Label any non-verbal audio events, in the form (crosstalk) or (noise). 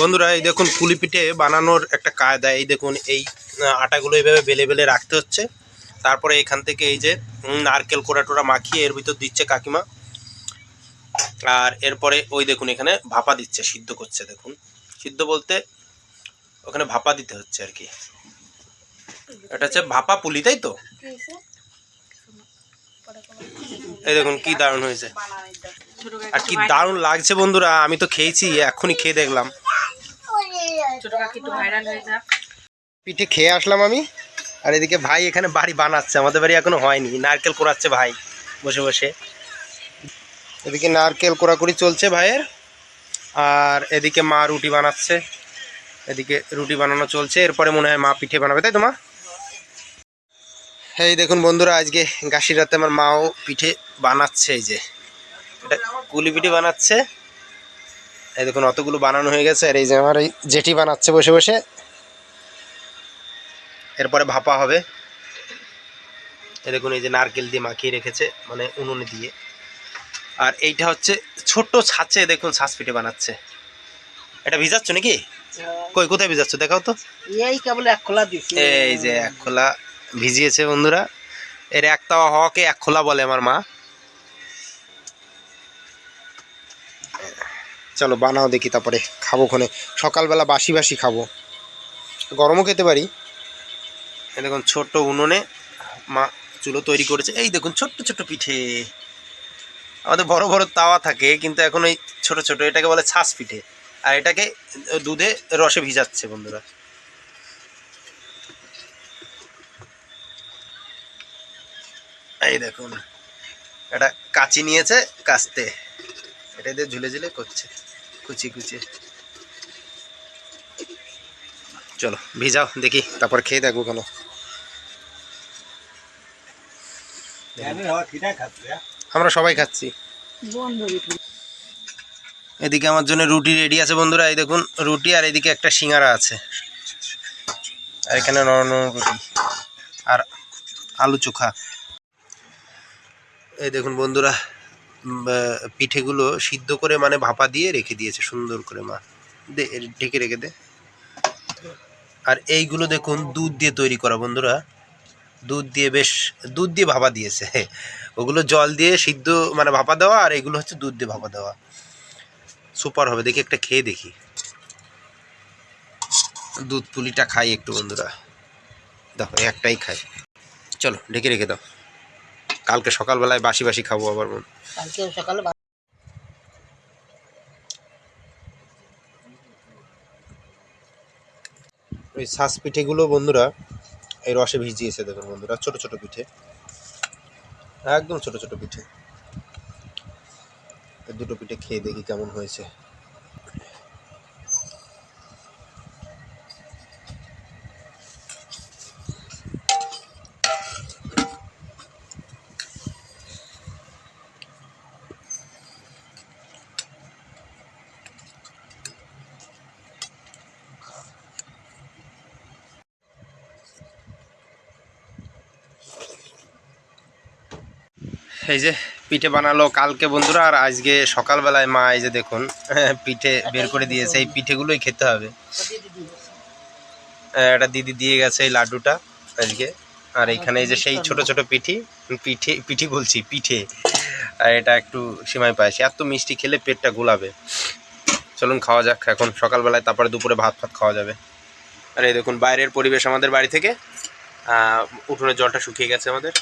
বন্ধুরা, এই দেখুন পুলি পিঠে বানানোর একটা কায়দা। এই দেখুন, এই আটাগুলো এইভাবে বেলে বেলে রাখতে হচ্ছে। তারপরে এখান থেকে এই যে নারকেল কোড়া টোড়া মাখিয়ে এর ভিতর দিচ্ছে কাকিমা। আর এরপরে ওই দেখুন, এখানে ভাপা দিচ্ছে, সিদ্ধ করছে, দেখুন। সিদ্ধ বলতে ওখানে ভাপা দিতে হচ্ছে আর কি। এটা হচ্ছে ভাপা পুলি, তাই তো? এই দেখুন, কি দারুণ হয়েছে। আর কি দারুণ লাগছে বন্ধুরা, আমি তো খেয়েছি, এখনই খেয়ে দেখলাম। পিঠে খেয়ে আসলাম আমি। আর এদিকে ভাই এখানে বাড়ি বানাচ্ছে, আমাদের বাড়ি এখনও হয়নি। নারকেল কোড়াচ্ছে ভাই বসে বসে। এদিকে নারকেল কোড়াকুড়ি চলছে ভাইয়ের। আর এদিকে মা রুটি বানাচ্ছে। এদিকে রুটি বানানো চলছে, এরপরে মনে হয় মা পিঠে বানাবে, তাই তো মা? এই দেখুন বন্ধুরা, আজকে গাছির রাতে আমার মাও পিঠে বানাচ্ছে এই যে। এটা কুলি পিঠে বানাচ্ছে। এই দেখুন অতগুলো বানানো হয়ে গেছে। আর এই যে আমার এই জেঠি বানাচ্ছে বসে বসে। এরপরে ভাপা হবে। এই দেখুন এই যে নারকেল দিয়ে মাখিয়ে রেখেছে মানে উনুনে দিয়ে। আর এইটা হচ্ছে ছোট্ট ছাঁচে দেখুন ছাঁচ পিঠে বানাচ্ছে। এটা ভিজাচ্ছ নাকি? কই কোথায় ভিজাচ্ছ? দেখাও তো। এই কেবল এক খোলা দিছি। এই যে এক খোলা ভিজিয়েছে বন্ধুরা। এর এক তাওয়া হওয়াকে এক খোলা বলে আমার মা। চলো বানাও দেখি তারপরে খাব ক্ষণে সকালবেলা বাসি বাসি খাব। গরমও খেতে পারি। দেখুন ছোট্ট উনুনে মা চুলো তৈরি করেছে। এই দেখুন ছোট্ট ছোট্ট পিঠে। আমাদের বড় বড় তাওয়া থাকে, কিন্তু এখন ওই ছোট ছোট এটাকে বলে ছাঁচ পিঠে। আর এটাকে দুধে রসে ভিজাচ্ছে বন্ধুরা। এই দেখুন, এটা কাচি নিয়েছে কাচতে এটা দিয়ে ঝুলে ঝুলে করছে কুচি কুচি চলো, ভিজাও, দেখি, তারপর খেয়ে দেখব কেন। আমরা সবাই খাচ্ছি। এদিকে আমার জন্য রুটি রেডি আছে বন্ধুরা, এই দেখুন, রুটি আর এদিকে একটা সিঙ্গারা আছে। আর এখানে নরম রুটি আর আলু চোখা। এই দেখুন বন্ধুরা পিঠেগুলো সিদ্ধ করে মানে ভাপা দিয়ে রেখে দিয়েছে, সুন্দর করে মা। দে ঢেকে রেখে দে। আর এইগুলো দেখুন দুধ দিয়ে তৈরি করা, বন্ধুরা। দুধ দিয়ে বেশ, দুধ দিয়ে ভাপা দিয়েছে। ওগুলো জল দিয়ে সিদ্ধ মানে ভাপা দেওয়া, আর এগুলো হচ্ছে দুধ দিয়ে ভাপা দেওয়া। সুপার হবে, দেখি একটা খেয়ে দেখি। দুধ পুলিটা খাই একটু, বন্ধুরা। দেখো, একটাই খাই। চলো, ঢেকে রেখে দাও। কালকে সকালবেলায় বাসি বাসি খাব আবার মন কালকে সকালে ওই শ্বাস পিঠেগুলো বন্ধুরা এই রসে ভিজিয়েছে দেখুন বন্ধুরা ছোট ছোট পিঠে। একদম ছোট ছোট পিঠে। দুটো পিঠে খেয়ে দেখি কেমন হয়েছে। এই যে পিঠে বানালো কালকে বন্ধুরা, আর আজকে সকালবেলায় মা এই যে দেখুন, (laughs) পিঠে বের করে দিয়েছে, এই পিঠেগুলোই খেতে হবে। একটা দিদি দিয়ে গেছে এই লাড্ডুটা আজকে। আর এখানে এই যে সেই ছোট ছোট পিঠি, পিঠে, পিঠি বলছি, পিঠে। আর এটা একটু সীমায় পায়েছে এত মিষ্টি খেলে পেটটা গোলাবে। চলুন খাওয়া যাক এখন, সকালবেলায় তারপরে দুপুরে ভাত ফাত খাওয়া যাবে। আর এই দেখুন, বাইরের পরিবেশ আমাদের বাড়ি থেকে। উঠোনের জলটা শুকিয়ে গেছে আমাদের।